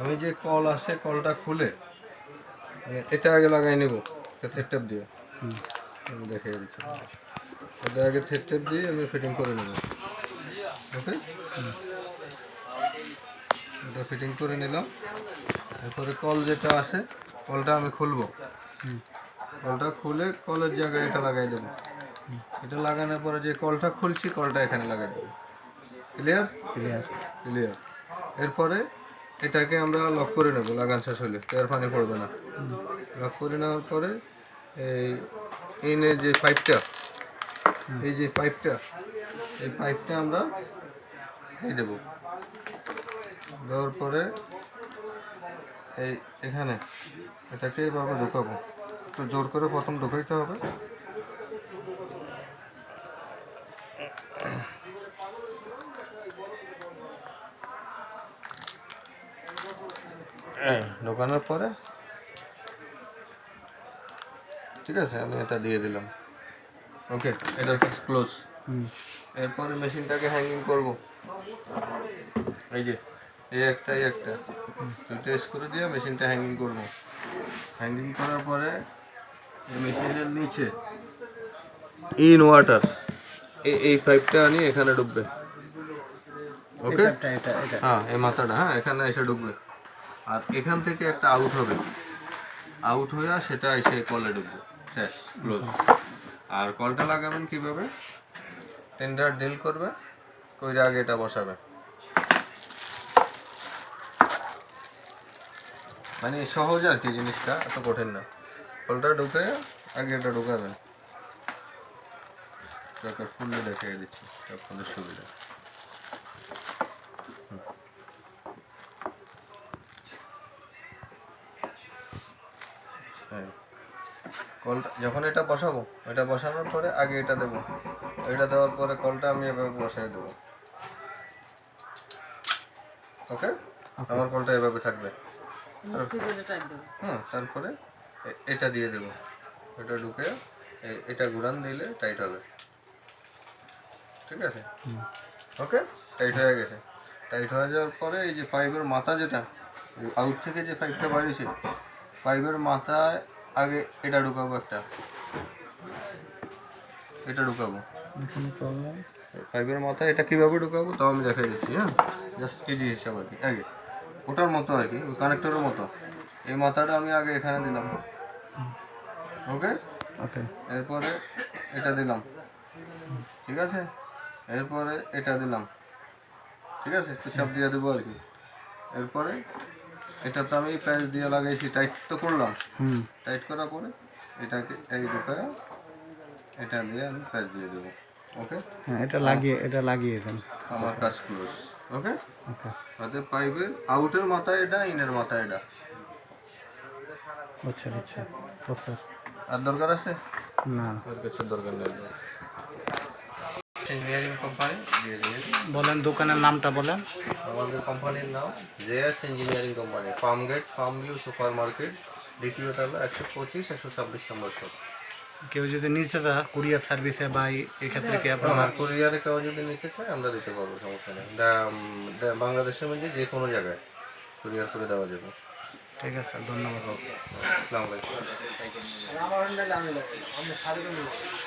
আমি যে কল আসে কলটা খুলে মানে এটা আগে লাগাই নেব থেট টেপ দিয়ে। হুম। আমি দেখিয়ে দিচ্ছি। এটা আগে থেট টেপ দিয়ে আমি ফিটিং করে নেব। ওকে? এটা ফিটিং করে নিলাম। এরপরে কল যেটা আছে কলটা আমি খুলবো। হুম। কলটা খুলে কলের জায়গায় এটা লাগাই দেবো। এটা লাগানোর পরে যে কলটা খুলছি কলটা এখানে লাগাই দেবো। ক্লিয়ার ক্লিয়ার ক্লিয়ার এরপরে এটাকে আমরা লক করে নেব, লাগান শেষ হলে এর পানি পড়বে না। লক করে নেওয়ার পরে এই এনে যে পাইপটা এই যে পাইপটা এই পাইপটা আমরা এই দেবো। দেওয়ার পরে এই এখানে এটাকে এভাবে ঢোকাবো। একটু জোর করে প্রথম ঢোকাইতে হবে। ঢোকানোর পরে? ঠিক আছে আমি এটা দিয়ে দিলাম। ওকে এটা কাজ ক্লোজ এরপরে মেশিনটাকে হ্যাঙ্গিং করব। এই যে এই একটা এই একটা। টেস্ট করে দিয়ে মেশিনটা হ্যাঙ্গিং করব। হ্যাঙ্গিং করার পরে এই মেশিনের নিচে ইন ওয়াটার এই এই পাইপটা আনি এখানে ডুববে। ওকে হ্যাঁ এই মাথাটা হ্যাঁ এখানে এসে ঢুকবে। আর এখান থেকে একটা আউট হবে। আউট হয়ে সেটা এসে কলে ঢুকবে। শেষ ক্লোজ আর কলটা লাগাবেন কীভাবে? টেন্ডার ডিল করবে কইরে আগে এটা বসাবে। মানে সহজ আর কি জিনিসটা এত কঠিন না। কলটা ঢুকে আগে এটা ঢুকাবেন। ফুললে দেখিয়ে দিচ্ছি আপনাদের সুবিধা। হ্যাঁ। কলটা যখন এটা বসাবো এটা বসানোর পরে আগে এটা দেবো। এটা দেওয়ার পরে কলটা আমি এভাবে বসাই দেবো। ওকে? আমার কলটা এভাবে থাকবে। হ্যাঁ তারপরে এটা দিয়ে দেবো। এটা ঢুকে এটা ঘুরান দিলে টাইট হবে। ঠিক আছে? ওকে? টাইট হয়ে গেছে। টাইট হয়ে যাওয়ার পরে এই যে পাইপের মাথা যেটা আউট থেকে যে পাইপটা বাড়িয়েছে পাইপের মাথায় আগে এটা ঢুকাবো একটা। এটা ঢুকাবো। পাইপের মাথায় এটা কীভাবে ঢুকাবো তাও আমি দেখাই দিচ্ছি হ্যাঁ? জাস্ট কেজি হিসাব আর কি। আগে ওটার মতো আর কি ওই কানেক্টরের মতো। এই মাথাটা আমি আগে এখানে দিলাম। ওকে? ওকে। এরপরে এটা দিলাম। ঠিক আছে? এরপরে এটা দিলাম। ঠিক আছে? একটু সব দিয়ে দেবো আর কি। এরপরে এটা তো আমি প্যাচ দিয়ে লাগাইছি টাইট তো করলাম। হুম। টাইট করার পরে এটাকে এই ঢুকায় এটা দিয়ে আমি প্যাচ দিয়ে দেবো ওকে হ্যাঁ এটা লাগিয়ে এটা লাগিয়ে দেন। আমার কাজ ক্লোজ ওকে ওকে। হাতে পাইপের আউটের মাথায় এটা ইনের মাথায় এটা? আচ্ছা আচ্ছা। প্রসেস আর দরকার আছে? না। আর কিছু দরকার নেই। Engineering company. বলেন দোকানের নামটা বলেন। আমাদের কোম্পানির নাম JS engineering company farm gate farm view supermarket দ্বিতীয়টা হলো একশো পঁচিশ একশো ছাব্বিশ নম্বর শপ। কেউ যদি নিচে যায় কুরিয়ার সার্ভিসে বা এক্ষেত্রে কি আপনার কুরিয়ারে কেউ যদি নিতে চায় আমরা দিতে পারব সমস্যা নেই। দা- বাংলাদেশের মধ্যে যে কোনো জায়গায় কুরিয়ার করে দেওয়া যাবে। ঠিক আছে ধন্যবাদ। আসসালামু আলাইকুম।